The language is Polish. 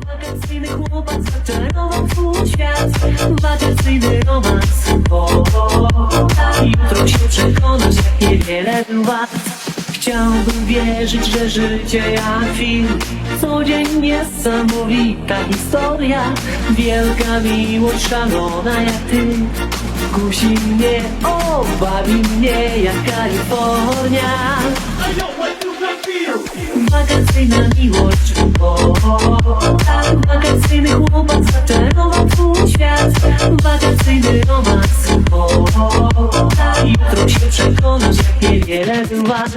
Wakacyjny chłopak zaczarował twój świat. Wakacyjny romans. O, o, o, tak. Jutro się przekonasz jak niewiele był wart. Chciałbym wierzyć, że życie jak film. Co dzień niesamowita historia. Wielka miłość szalona jak ty. Kusi mnie, o, bawi mnie jak Kalifornia. Wakacyjna miłość, Jutro się przekonasz jak niewiele był wart